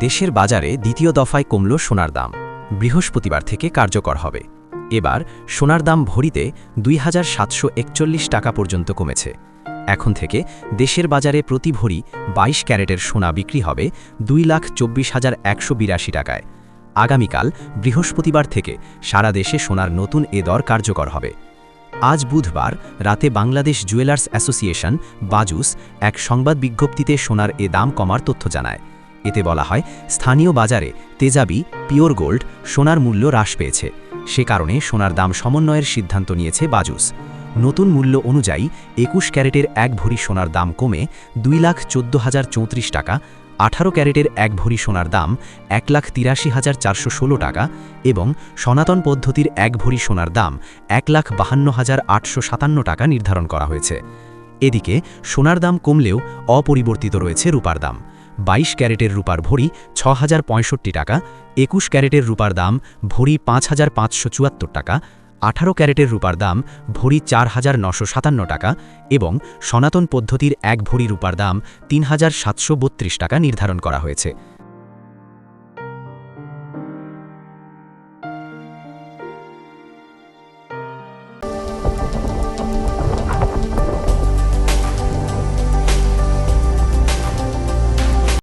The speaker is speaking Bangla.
দেশের বাজারে দ্বিতীয় দফায় কমল সোনার দাম। বৃহস্পতিবার থেকে কার্যকর হবে। এবার সোনার দাম ভরিতে দুই হাজার সাতশো একচল্লিশ টাকা পর্যন্ত কমেছে। এখন থেকে দেশের বাজারে প্রতি ভরি বাইশ ক্যারেটের সোনা বিক্রি হবে দুই লাখ চব্বিশ হাজার একশো বিরাশি টাকায়। আগামীকাল বৃহস্পতিবার থেকে সারা দেশে সোনার নতুন এ দর কার্যকর হবে। আজ বুধবার রাতে বাংলাদেশ জুয়েলার্স অ্যাসোসিয়েশন বাজুস এক সংবাদ বিজ্ঞপ্তিতে সোনার এ দাম কমার তথ্য জানায়। এতে বলা হয়, স্থানীয় বাজারে তেজাবি, পিওর গোল্ড, সোনার মূল্য হ্রাস পেয়েছে। সে কারণে সোনার দাম সমন্বয়ের সিদ্ধান্ত নিয়েছে বাজুস। নতুন মূল্য অনুযায়ী একুশ ক্যারেটের এক ভরি সোনার দাম কমে দুই লাখ চোদ্দ হাজার চৌত্রিশ টাকা, আঠারো ক্যারেটের এক ভরি সোনার দাম এক লাখ তিরাশি হাজার চারশো ষোলো টাকা এবং সনাতন পদ্ধতির এক ভরি সোনার দাম এক লাখ বাহান্ন হাজার আটশো সাতান্ন টাকা নির্ধারণ করা হয়েছে। এদিকে সোনার দাম কমলেও অপরিবর্তিত রয়েছে রূপার দাম। বাইশ ক্যারেটের রূপার ভরি ছ টাকা, একুশ ক্যারেটের রূপার দাম ভরি পাঁচ হাজার পাঁচশো চুয়াত্তর টাকা, আঠারো ক্যারেটের রূপার দাম ভরি চার হাজার নশো সাতান্ন টাকা এবং সনাতন পদ্ধতির এক ভরি রূপার দাম তিন হাজার সাতশো বত্রিশ টাকা নির্ধারণ করা হয়েছে।